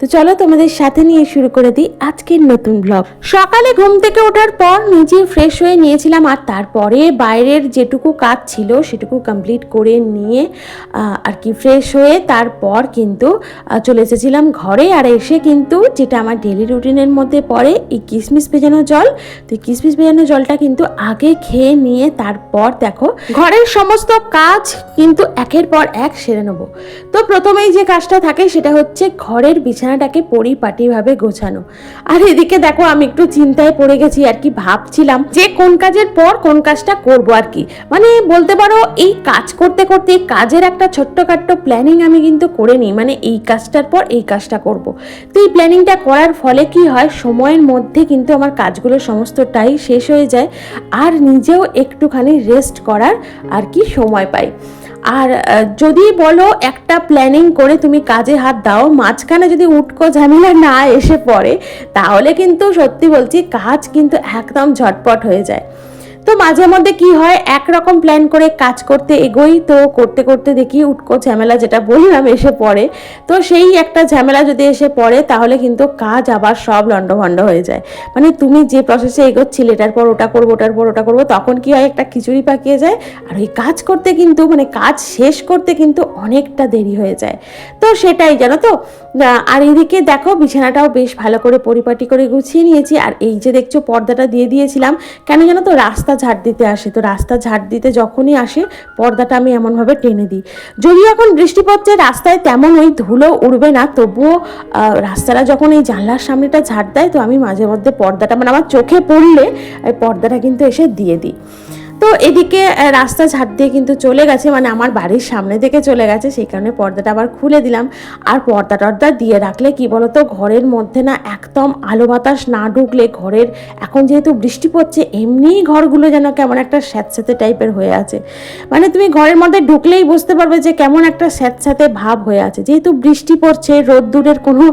তো চলো তোমাদের সাথে নিয়ে শুরু করে দিই আজকের নতুন ব্লগ সকালে ঘুম থেকে ওঠার পর নিজে ফ্রেশ হয়ে নিয়েছিলাম আর তারপরে বাইরের যেটুকু কাজ ছিল সেটুকু কমপ্লিট করে নিয়ে আর কি ফ্রেশ হয়ে তারপর কিন্তু চলে এসেছিলাম ঘরে আর এসে কিন্তু যেটা আমার ডেলি রুটিনের মধ্যে পড়ে এই কিশমিশ ভেজানো জল। তো এই কিশমিশ ভেজানো জলটা কিন্তু আগে খেয়ে নিয়ে তারপর দেখো ঘরের সমস্ত কাজ কিন্তু একের পর এক সেরে নেব। তো প্রথমেই যে কাজটা থাকে সেটা হচ্ছে ঘরের বিছানাটাকে পরিপাটিভাবে গোছানো। আর এদিকে দেখো আমি একটু চিন্তায় পড়ে গেছি আর কি ভাবছিলাম যে কোন কাজের পর কোন কাজটা করব আর কি। মানে বলতে পারো এই কাজ করতে করতে কাজের একটা ছোট্টখাট্ট প্ল্যানিং আমি কিন্তু করে নিই। মানে এই কাজটার পর এই কাজটা করব। তো এই প্ল্যানিংটা করার ফলে কি হয়, সময়ের মধ্যে কিন্তু আমার কাজগুলো সমস্তটাই শেষ হয়ে যায়। আর নিজেও একটুখানি রেস্ট করার আর কি সময় পাই। আর যদি বলো একটা প্ল্যানিং করে তুমি কাজে হাত দাও, মাঝখানে যদি উটকো ঝামেলা না এসে পড়ে, তাহলে কিন্তু সত্যি বলছি কাজ কিন্তু একদম ঝটপট হয়ে যায়। তো মাঝে মধ্যে কি হয় একরকম প্ল্যান করে কাজ করতে এগোই। তো করতে করতে দেখি উটকো ঝামেলা যেটা বললাম এসে পড়ে। তো সেই একটা ঝামেলা যদি এসে পড়ে, তাহলে কিন্তু কাজ আবার সব লণ্ডভণ্ড হয়ে যায়। মানে তুমি যে প্রসেসে এগোচ্ছিলে, এটার পর ওটা করব, ওটার পর ওটা করব, তখন কি হয়, একটা খিচুড়ি পাকিয়ে যায়। আর ওই কাজ করতে কিন্তু মানে কাজ শেষ করতে কিন্তু অনেকটা দেরি হয়ে যায়। তো সেটাই, জানো তো? আর এদিকে দেখো, বিছানাটাও বেশ ভালো করে পরিপাটি করে গুছিয়ে নিয়েছি। আর এই যে দেখছ, পর্দাটা দিয়ে দিয়েছিলাম। কেন জানো তো, রাস্তা ঝাড় দিতে আসে। তো রাস্তা ঝাড় দিতে যখনই আসে, পর্দাটা আমি এমনভাবে টেনে দিই। যদি এখন বৃষ্টি পড়ছে রাস্তায় তেমন ওই ধুলো উড়বে না, তবুও রাস্তাটা যখন এই জানলার সামনেটা ঝাড় দেয়, তো আমি মাঝে মধ্যে পর্দাটা মানে আমার চোখে পড়লে পর্দাটা কিন্তু এসে দিয়ে দিই। তো এদিকে রাস্তা ঝাড় দিয়ে কিন্তু চলে গেছে মানে আমার বাড়ির সামনে থেকে চলে গেছে, সেই কারণে পর্দাটা আবার খুলে দিলাম। আর পর্দা টর্দা দিয়ে রাখলে কি বলতো, ঘরের মধ্যে না একদম আলো বাতাস না ঢুকলে ঘরের, এখন যেহেতু বৃষ্টি পড়ছে, এমনিই ঘরগুলো যেন কেমন একটা স্যাঁতস্যাঁতে টাইপের হয়ে আছে। মানে তুমি ঘরের মধ্যে ঢুকলেই বুঝতে পারবে যে কেমন একটা স্যাঁতস্যাঁতে ভাব হয়ে আছে। যেহেতু বৃষ্টি পড়ছে, রোদ্দুরের কোনো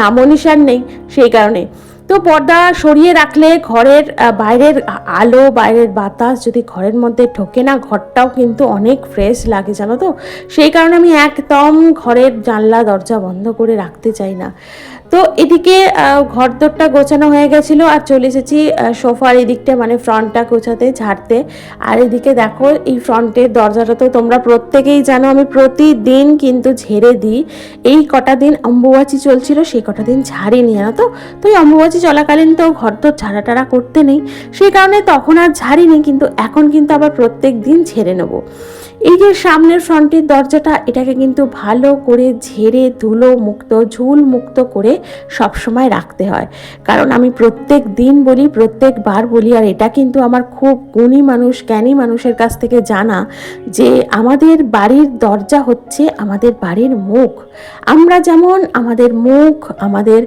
নামনিশান নেই, সেই কারণে। তো পর্দা সরিয়ে রাখলে ঘরের বাইরের আলো, বাইরের বাতাস যদি ঘরের মধ্যে ঢোকে না, ঘরটাও কিন্তু অনেক ফ্রেশ লাগে, জানো তো? সেই কারণে আমি একদম ঘরের জানলা, দরজা বন্ধ করে রাখতে চাই না। তো এদিকে ঘর ঘরদোরটা গোছানো হয়ে গেছিল আর চলে এসেছি সোফার এদিকটা মানে ফ্রন্টটা গোছাতে, ঝাড়তে। আর এদিকে দেখো, এই ফ্রন্টের দরজাটা তো তোমরা প্রত্যেকেই জানো, আমি প্রতিদিন কিন্তু ঝেড়ে দিই। এই কটা দিন অম্বুবাচি চলছিল, সেই কটা দিন ঝাড়িনি, জানো তো? তো এই অম্বুবাচি চলাকালীন তো ঘর তো ঝাড়া টাড়া করতে নেই। সেই কারণে তখন আর ঝাড়িনি, কিন্তু এখন কিন্তু আবার প্রত্যেক দিন ঝেড়ে নেব। এই যে সামনের ফ্রন্টের দরজাটা, এটাকে কিন্তু ভালো করে ঝেড়ে, ধুলো মুক্ত, ঝুল মুক্ত করে সব সময় রাখতে হয়। কারণ আমি প্রত্যেক দিন বলি, প্রত্যেকবার বলি, আর এটা কিন্তু আমার খুব গুণী মানুষ, জ্ঞানী মানুষের কাছ থেকে জানা যে আমাদের বাড়ির দরজা হচ্ছে আমাদের বাড়ির মুখ। আমরা যেমন আমাদের মুখ, আমাদের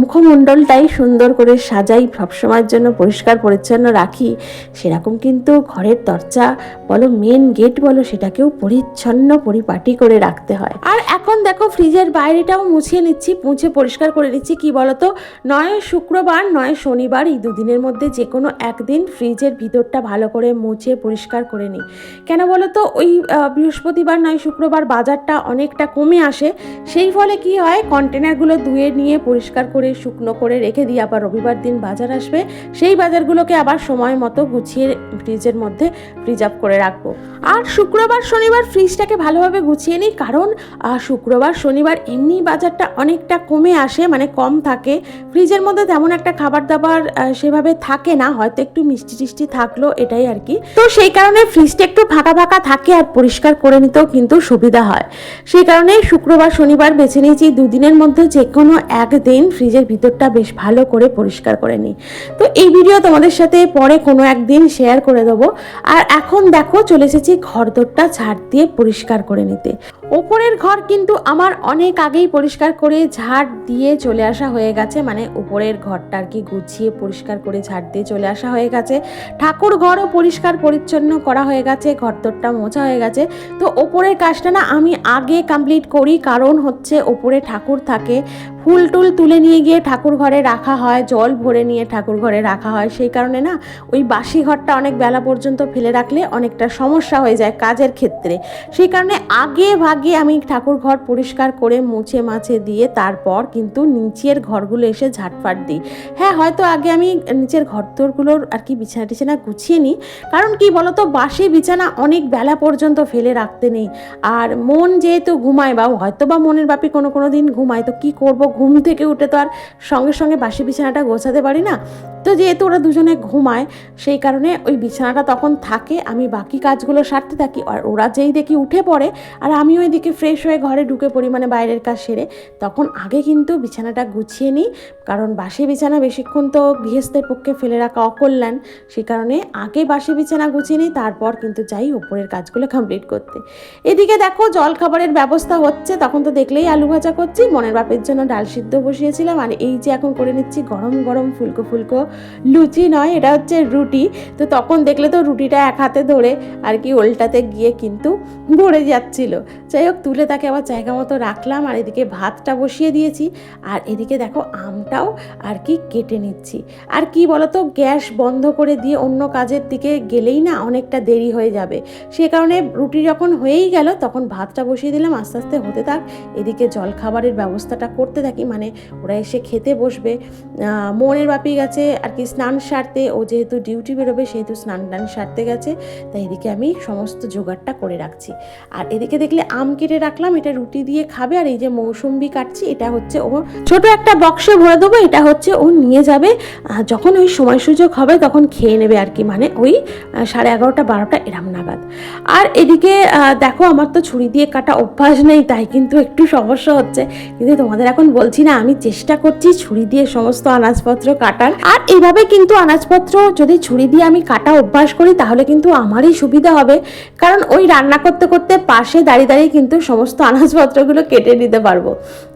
মুখমণ্ডলটাই সুন্দর করে সাজাই, সবসময়ের জন্য পরিষ্কার পরিচ্ছন্ন রাখি, সেরকম কিন্তু ঘরের দরজা বলো মেন গেট বলো সেটাকেও পরিচ্ছন্ন, পরিপাটি করে রাখতে হয়। আর এখন দেখো ফ্রিজের বাইরেটাও মুছিয়ে নিচ্ছি, মুছে পরিষ্কার করে নিচ্ছি। কি বলতো? নয় শুক্রবার, নয় শনিবার এই দুদিনের মধ্যে যে কোনো একদিন ফ্রিজের ভিতরটা ভালো করে মুছে, পরিষ্কার করে নিই। কেন বলতো? ওই বৃহস্পতিবার, নয় শুক্রবার বাজারটা অনেকটা কমে আসে। সেই ফলে কি হয়? কন্টেনারগুলো ধুয়ে নিয়ে পরিষ্কার করে, শুকনো করে রেখে দিই আবার রবিবার দিন বাজার আসবে। সেই বাজারগুলোকে আবার সময় মতো গুছিয়ে ফ্রিজের মধ্যে ফ্রিজ আপ করে রাখব। আর শুক্রবার শনিবার ফ্রিজটাকে ভালোভাবে গুছিয়ে নিই, কারণ শুক্রবার শনিবার এমনি বাজারটা অনেকটা কমে আসে মানে কম থাকে। ফ্রিজের মধ্যে তেমন একটা খাবার দাবার সেভাবে থাকে না, হয়তো একটু মিষ্টি টিষ্টি থাকল, এটাই আর কি। তো সেই কারণে ফ্রিজটা একটু ফাঁকা ফাঁকা থাকে আর পরিষ্কার করে নিতেও কিন্তু সুবিধা হয়। সেই কারণে শুক্রবার শনিবার বেছে নিয়েছি দুদিনের মধ্যে যে কোনো একদিন ফ্রিজের ভিতরটা বেশ ভালো করে পরিষ্কার করে নিই। তো এই ভিডিও তোমাদের সাথে পরে কোনো একদিন শেয়ার করে দেবো। আর এখন দেখো, চলে এসেছি ঘরদোরটা ঝাড় দিয়ে পরিষ্কার করে নিতে। ওপরের ঘর কিন্তু আমার অনেক আগেই পরিষ্কার করে ঝাড় দিয়ে চলে আসা হয়ে গেছে। মানে উপরের ঘরটা আর কি গুছিয়ে পরিষ্কার করে ঝাড় দিয়ে চলে আসা হয়ে গেছে। ঠাকুর ঘরও পরিষ্কার পরিচ্ছন্ন করা হয়ে গেছে ঘরদোরটা মোছা হয়ে গেছে। তো ওপরের কাজটা না আমি আগে কমপ্লিট করি, কারণ হচ্ছে ওপরে ঠাকুর থাকে। ফুল টুল তুলে নিয়ে গিয়ে ঠাকুর ঘরে রাখা হয়, জল ভরে নিয়ে ঠাকুর ঘরে রাখা হয়। সেই কারণে না ওই বাসি ঘরটা অনেক বেলা পর্যন্ত ফেলে রাখলে অনেকটা সমস্যা হয়ে যায় কাজের ক্ষেত্রে। সেই কারণে আগে ভাগে আমি ঠাকুর ঘর পরিষ্কার করে মুছে মাছে দিয়ে তারপর কিন্তু নিচের ঘরগুলো এসে ঝাটফাট দিই। হ্যাঁ হয়তো আগে আমি নিচের ঘর ঘরদোরগুলোর আর কি বিছানা টিছানা গুছিয়ে নিই। কারণ কি বলতো, বাসি বিছানা অনেক বেলা পর্যন্ত ফেলে রাখতে নেই। আর মন যেহেতু ঘুমায়, বা হয়তো বা মনের বাপি কোনো কোনো দিন ঘুমায়, তো কি করব? ঘুম থেকে উঠে তো আর সঙ্গে সঙ্গে বাসি বিছানাটা গোছাতে পারি না। তো যেহেতু ওরা দুজনে ঘুমায়, সেই কারণে ওই বিছানাটা তখন থাকে, আমি বাকি কাজগুলো সারতে থাকি। আর ওরা যেই দেখি উঠে পড়ে, আর আমি ওইদিকে ফ্রেশ হয়ে ঘরে ঢুকে পড়ি মানে বাইরের কাজ সেরে, তখন আগে কিন্তু বিছানাটা গুছিয়ে নিই। কারণ বাসি বিছানা বেশিক্ষণ তো গৃহস্থের পক্ষে ফেলে রাখা অকল্যাণ। সেই কারণে আগে বাসি বিছানা গুছিয়ে নিই, তারপর কিন্তু যাই ওপরের কাজগুলো কমপ্লিট করতে। এদিকে দেখো জল খাবারের ব্যবস্থা হচ্ছে, তখন তো দেখলেই আলু ভাজা করছি, মনের বাপের জন্য ডাল সিদ্ধ বসিয়েছিলাম। আর এই যে এখন করে নিচ্ছি গরম গরম ফুলকো ফুলকো লুচি নয়, এটা হচ্ছে রুটি। তো তখন দেখলে তো রুটিটা এক হাতে ধরে আর কি ওল্টাতে গিয়ে কিন্তু ভরে যাচ্ছিল। যাই হোক, তুলে তাকে আবার জায়গা মতো রাখলাম আর এদিকে ভাতটা বসিয়ে দিয়েছি। আর এদিকে দেখো আমটাও আর কি কেটে নিচ্ছি। আর কি বলতো, গ্যাস বন্ধ করে দিয়ে অন্য কাজের দিকে গেলেই না অনেকটা দেরি হয়ে যাবে। সে কারণে রুটি যখন হয়েই গেল, তখন ভাতটা বসিয়ে দিলাম, আস্তে আস্তে হতে থাক। এদিকে জল খাবারের ব্যবস্থাটা করতে থাকি মানে ওরা এসে খেতে বসবে। মনের বাপি গেছে, আর কি স্নান সারতে, ও যেহেতু ডিউটি বেরোবে, সেহেতু স্নান টান সারতে গেছে। তাই এদিকে আমি সমস্ত জোগাড়টা করে রাখছি। আর এদিকে দেখলে আম কেটে রাখলাম, এটা রুটি দিয়ে খাবে, আর এই যে মৌসুম্বি কাটছি, এটা হচ্ছে ও ছোট একটা বক্সে ভরে দেবো, এটা হচ্ছে ও নিয়ে যাবে। যখন ওই সময় সুযোগ হবে, তখন খেয়ে নেবে আর কি মানে ওই সাড়ে এগারোটা, বারোটা এরম নাগাদ আর এদিকে দেখো আমার তো ছুরি দিয়ে কাটা অভ্যাস নেই, তাই কিন্তু একটু সমস্যা হচ্ছে। কিন্তু তোমাদের এখন বলছি না, আমি চেষ্টা করছি ছুরি দিয়ে সমস্ত আনাজপত্র কাটার। আর এইভাবে কিন্তু আনাজপত্র যদি ছুরি দিয়ে আমি কাটা অভ্যাস করি, তাহলে কিন্তু আমারই সুবিধা হবে। কারণ ওই রান্না করতে করতে পাশে দাঁড়িয়ে দাঁড়িয়ে কিন্তু সমস্ত আনাজপত্রগুলো কেটে নিতে পারব।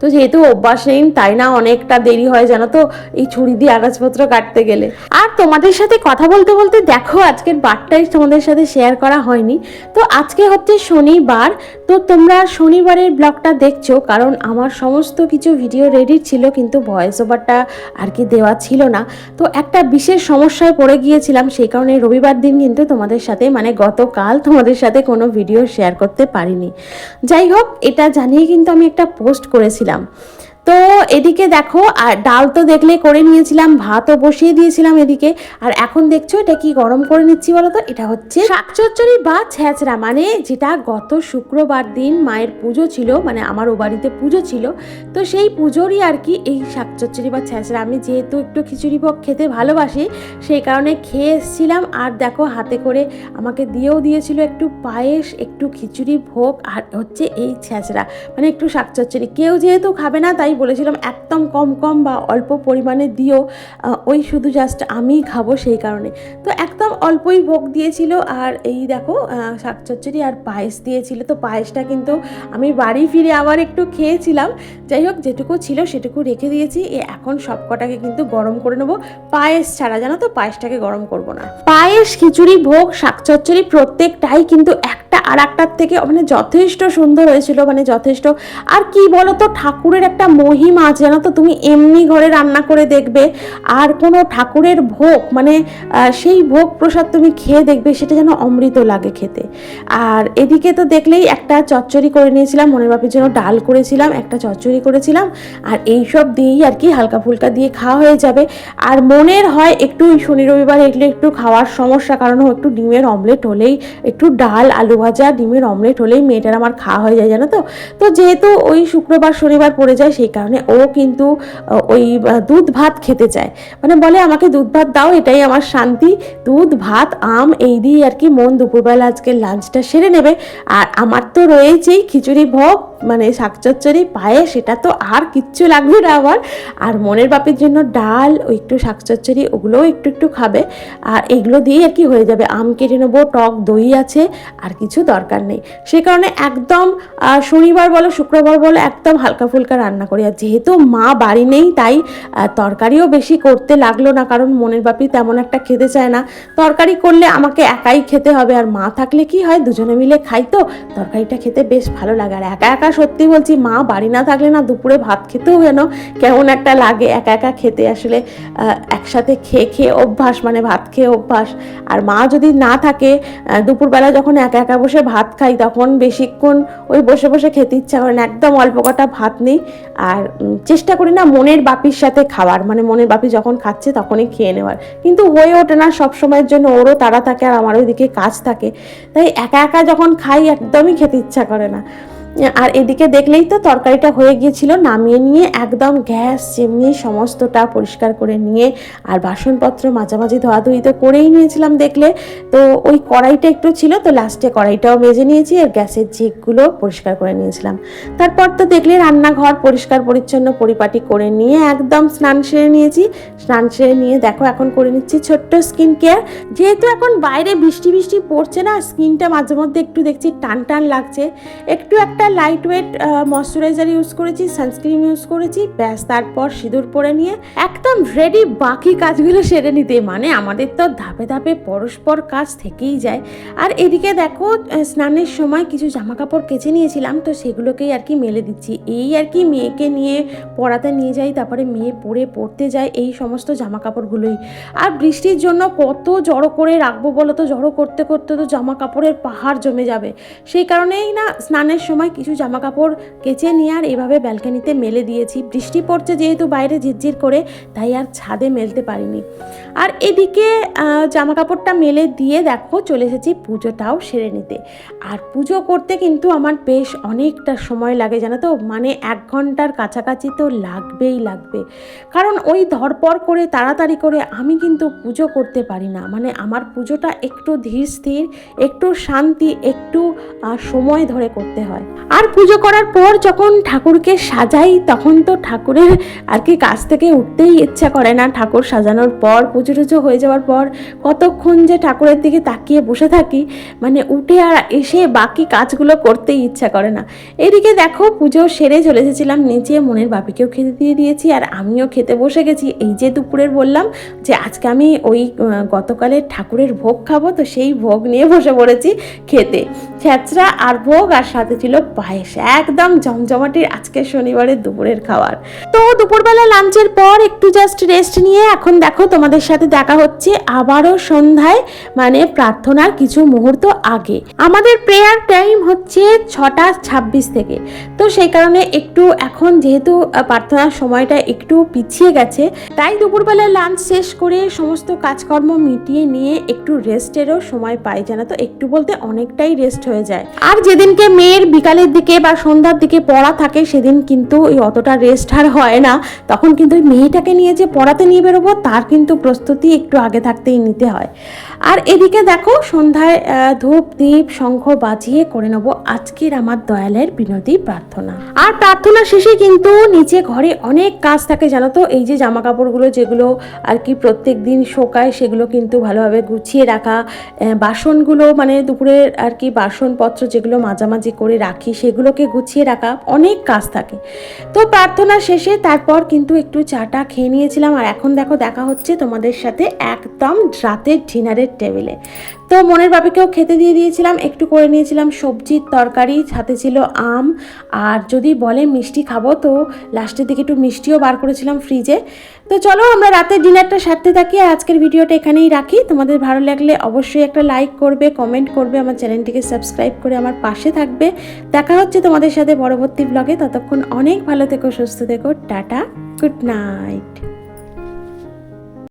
তো যেহেতু অভ্যাস নেই তাই না অনেকটা দেরি হয় জানো তো, এই ছুরি দিয়ে আনাজপত্র কাটতে গেলে। আর তোমাদের সাথে কথা বলতে বলতে দেখো আজকের বারটাই তোমাদের সাথে শেয়ার করা হয়নি। তো আজকে হচ্ছে শনিবার, তো তোমরা শনিবারের ব্লগটা দেখছ, কারণ আমার সমস্ত কিছু ভিডিও রেডি ছিল, কিন্তু ভয়েস ওভারটা আর কি দেওয়া ছিল না। তো একটা বিশেষ সমস্যায় পড়ে গিয়েছিলাম, সেই কারণে রবিবার দিন কিন্তু তোমাদের সাথে মানে গতকাল তোমাদের সাথে কোনো ভিডিও শেয়ার করতে পারিনি। যাই হোক এটা জানিয়ে কিন্তু আমি একটা পোস্ট করেছিলাম। তো এদিকে দেখো, আর ডাল তো দেখলে করে নিয়েছিলাম, ভাতও বসিয়ে দিয়েছিলাম এদিকে। আর এখন দেখছ এটা কি গরম করে নিচ্ছি বলো তো এটা হচ্ছে শাকচচ্চড়ি বা ছ্যাঁচড়া। মানে যেটা গত শুক্রবার দিন মায়ের পুজো ছিল মানে আমার ও বাড়িতে পুজো ছিল। তো সেই পুজোরই আর কি এই শাকচচ্চড়ি বা ছ্যাঁচড়া। আমি যেহেতু একটু খিচুড়ি ভোগ খেতে ভালোবাসি, সেই কারণে খেয়ে এসেছিলাম। আর দেখো হাতে করে আমাকে দিয়েও দিয়েছিল একটু পায়েস, একটু খিচুড়ি ভোগ, আর হচ্ছে এই ছ্যাঁচড়া। মানে একটু শাকচচ্চড়ি। কেউ যেহেতু খাবে না, তাই বলেছিলাম একদম কম কম বা অল্প পরিমাণে দিও। ওই শুধু জাস্ট আমিই খাব সেই কারণে। তো একদম অল্পই ভোগ দিয়েছিল আর এই দেখো আহ, শাকচচ্চড়ি আর পায়েস দিয়েছিল। তো পায়েসটা কিন্তু আমি বাড়ি ফিরে আবার একটু খেয়েছিলাম। যাই হোক যেটুকু ছিল সেটুকু রেখে দিয়েছি। এখন সব কটাকে কিন্তু গরম করে নেব। পায়েস ছাড়া জানো তো পায়েসটাকে গরম করব না। পায়েস খিচুড়ি ভোগ শাকচচ্চড়ি প্রত্যেকটাই কিন্তু একটা আর একটার থেকে মানে যথেষ্ট সুন্দর হয়েছিল মানে যথেষ্ট। আর কি বলতো ঠাকুরের একটা মহিমা আছে, জানো তো? তুমি এমনি ঘরে রান্না করে দেখবে, আর কোনো ঠাকুরের ভোগ মানে সেই ভোগ প্রসাদ তুমি খেয়ে দেখবে, সেটা যেন অমৃত লাগে খেতে। আর এদিকে তো দেখলেই একটা চচ্চড়ি করে নিয়েছিলাম, মনের বাপির জন্য ডাল করেছিলাম, একটা চচ্চড়ি করেছিলাম, আর এই সব দিয়েই আর কি হালকা ফুলকা দিয়ে খাওয়া হয়ে যাবে। আর মনের হয় একটু শনি রবিবার এগুলো একটু খাওয়ার সমস্যা, কারণ একটু ডিমের অমলেট হলেই, একটু ডাল, আলু ভাজা, ডিমের অমলেট হলেই মেয়েটার আমার খাওয়া হয়ে যায়, জানো তো? তো যেহেতু ওই শুক্রবার, শনিবার পড়ে যায়, সেই কারণে ও কিন্তু ওই দুধ ভাত খেতে চায়। মানে বলে, আমাকে দুধ ভাত দাও, এটাই আমার শান্তি। দুধ, ভাত, আম, এই দিয়ে আর কি মন দুপুরবেলা আজকে লাঞ্চটা সেরে নেবে। আর আমার তো রয়েছেই খিচুড়ি, ভোগ মানে শাক চচ্চড়ি পায়ে সেটা তো আর কিচ্ছু লাগবে না আমার। আর মনের বাপের জন্য ডাল ওই একটু শাক চচ্চড়ি, ওগুলোও একটু একটু খাবে। আর এগুলো দিয়েই আর কি হয়ে যাবে। আম কেটে নেব, টক দই আছে, আর কিছু দরকার নেই। সে কারণে একদম শনিবার বলো, শুক্রবার বলো, একদম হালকা ফুলকা রান্না করি আর যেহেতু মা বাড়ি নেই, তাই তরকারিও বেশি করতে লাগল না, কারণ মনের বাপি তেমন একটা খেতে চায় না। তরকারি করলে আমাকে একাই খেতে হবে, আর মা থাকলে কি হয়, দুজনে মিলে খাই তো। তরকারিটা খেতে বেশ ভালো লাগে, আর একা একা সত্যি বলছি, মা বাড়ি না থাকলে না দুপুরে ভাত খেতেও যেন কেমন একটা লাগে, একা একা খেতে। আসলে একসাথে খেয়ে খেয়ে অভ্যাস মানে ভাত খেয়ে অভ্যাস। আর মা যদি না থাকে দুপুরবেলা যখন একা একা বসে ভাত খাই, তখন বেশিক্ষণ ওই বসে বসে খেতে ইচ্ছা করে না, একদম অল্প কটা ভাত নেই। আর চেষ্টা করি না মনের বাপির সাথে খাওয়ার। মানে মনের বাপি যখন খাচ্ছে তখনই খেয়ে নেওয়ার। কিন্তু হয়ে ওঠে না সবসময়ের জন্য, ওরও তারা থাকে আর আমার ওইদিকে কাজ থাকে। তাই একা একা যখন খাই একদমই খেতে ইচ্ছা করে না। আর এদিকে দেখলেই তো তরকারিটা হয়ে গিয়েছিল, নামিয়ে নিয়ে একদম গ্যাস, চিমনি, সমস্তটা পরিষ্কার করে নিয়ে আর বাসনপত্র মাঝামাঝি ধোয়াধুয়ি তো করেই নিয়েছিলাম দেখলে। তো ওই কড়াইটা একটু ছিল, তো লাস্টে কড়াইটাও মেজে নিয়েছি আর গ্যাসের জিকগুলো পরিষ্কার করে নিয়েছিলাম। তারপর তো দেখলে রান্নাঘর পরিষ্কার পরিচ্ছন্ন পরিপাটি করে নিয়ে একদম স্নান সেরে নিয়েছি। স্নান সেরে নিয়ে দেখো এখন করে নিচ্ছি ছোট্ট স্কিন কেয়ার যেহেতু এখন বাইরে বৃষ্টি বৃষ্টি পড়ছে না স্কিনটা মাঝে মধ্যে একটু দেখছি টান টান লাগছে। একটু একটা লাইট ওয়েট ময়শ্চারাইজার ইউজ করেছি সানস্ক্রিন ইউজ করেছি, ব্যাস তারপর সিঁদুর পরে নিয়ে একদম রেডি বাকি কাজগুলো সেরে নিতে। মানে আমাদের তো ধাপে ধাপে পরস্পর কাজ থেকেই যায়। আর এদিকে দেখো স্নানের সময় কিছু জামা কাপড় কেচে নিয়েছিলাম, তো সেগুলোকেই আর কি মেলে দিচ্ছি। এই আর কি মেয়েকে নিয়ে পড়াতে নিয়ে যাই, তারপরে মেয়ে পড়ে পড়তে যায়, এই সমস্ত জামা কাপড়গুলোই আর বৃষ্টির জন্য কত জড়ো করে রাখব বলো তো? জড়ো করতে করতে তো জামা কাপড়ের পাহাড় জমে যাবে। সেই কারণেই না, স্নানের সময় কিছু জামা কাপড় কেচে নিয়ে আর এভাবে ব্যালকানিতে মেলে দিয়েছি। বৃষ্টি পড়ছে যেহেতু বাইরে ঝিরঝির করে, তাই আর ছাদে মেলতে পারিনি। আর এদিকে জামা কাপড়টা মেলে দিয়ে দেখো, চলে এসেছি পুজোটাও সেরে নিতে। আর পুজো করতে কিন্তু আমার বেশ অনেকটা সময় লাগে, জানো তো? মানে এক ঘণ্টার কাছাকাছি তো লাগবেই লাগবে। কারণ ওই ধরপর করে, তাড়াতাড়ি করে আমি কিন্তু পুজো করতে পারি না। মানে আমার পুজোটা একটু ধীর স্থির, একটু শান্তি, একটু সময় ধরে করতে হয়। আর পুজো করার পর যখন ঠাকুরকে সাজাই, তখন তো ঠাকুরের আর কি কাছ থেকে উঠতেই ইচ্ছা করে না ঠাকুর সাজানোর পর, পুজো টুজো হয়ে যাওয়ার পর, কতক্ষণ যে ঠাকুরের দিকে তাকিয়ে বসে থাকি মানে উঠে আর এসে বাকি কাজগুলো করতেই ইচ্ছা করে না। এদিকে দেখো পুজো সেরে চলে এসেছিলাম, নিচে মনের বাপিকেও খেতে দিয়ে দিয়েছি, আর আমিও খেতে বসে গেছি। এই যে দুপুরের বললাম যে আজকে আমি ওই গতকালের ঠাকুরের ভোগ খাব, তো সেই ভোগ নিয়ে বসে পড়েছি খেতে। ছ্যাঁচড়া আর ভোগ, আর সাথে ছিল পায়েস, একদম জমজমাটির আজকে শনিবারের দুপুরের খাবার। তো দুপুরবেলা লাঞ্চের পর একটু জাস্ট রেস্ট নিয়ে এখন দেখো তোমাদের সাথে দেখা হচ্ছে আবারও সন্ধ্যায় মানে প্রার্থনার কিছু মুহূর্ত আগে। আমাদের প্রেয়ার টাইম হচ্ছে ছটা ছাব্বিশ থেকে। তো সেই কারণে একটু এখন যেহেতু প্রার্থনার সময়টা একটু পিছিয়ে গেছে, তাই দুপুরবেলা লাঞ্চ শেষ করে সমস্ত কাজকর্ম মিটিয়ে নিয়ে একটু রেস্টেরও সময় পাই জানো তো একটু বলতে অনেকটাই রেস্ট হয়ে যায়। আর যেদিনকে মেয়ের বিকালের দিকে বা সন্ধ্যার দিকে পড়া থাকে, সেদিন কিন্তু ওই অতটা রেস্ট আর হয় না। তখন কিন্তু ওই মেয়েটাকে নিয়ে যে পড়াতে নিয়ে বেরোবো, তার কিন্তু প্রস্তুতি একটু আগে থাকতেই নিতে হয়। আর এদিকে দেখো, সন্ধ্যায় ধূপ দ্বীপ শঙ্খ বাজিয়ে করে নেব আজকের আমার দয়ালের বিনতি প্রার্থনা। আর প্রার্থনা শেষে কিন্তু নিচে ঘরে অনেক কাজ থাকে জানো তো? এই যে জামা কাপড়গুলো যেগুলো আর কি প্রত্যেক দিন শোকায়, সেগুলো কিন্তু ভালোভাবে গুছিয়ে রাখা বাসনগুলো মানে দুপুরের আর কি বাসনপত্র যেগুলো মাঝামাঝি করে রাখি, সেগুলোকে গুছিয়ে রাখা অনেক কাজ থাকে। তো প্রার্থনা শেষে তারপর কিন্তু একটু চাটা খেয়ে নিয়েছিলাম। আর এখন দেখো, দেখা হচ্ছে তোমাদের সাথে একদম রাতের ডিনারের টেবিলে। তো মনের বাপিকেও খেতে দিয়ে দিয়েছিলাম, একটু করে নিয়েছিলাম সবজির তরকারি, সাথে ছিল আম। আর যদি বলে মিষ্টি খাব, তো লাস্টের দিকে একটু মিষ্টিও বার করেছিলাম ফ্রিজে। তো চলো আমরা রাতের ডিনারটা সারতে থাকি। আর আজকের ভিডিওটা এখানেই রাখি। তোমাদের ভালো লাগলে অবশ্যই একটা লাইক করবে কমেন্ট করবে, আমার চ্যানেলটিকে সাবস্ক্রাইব করে আমার পাশে থাকবে। দেখা হচ্ছে তোমাদের সাথে পরবর্তী ব্লগে ততক্ষণ অনেক ভালো থেকো, সুস্থ থেকো। Tata good night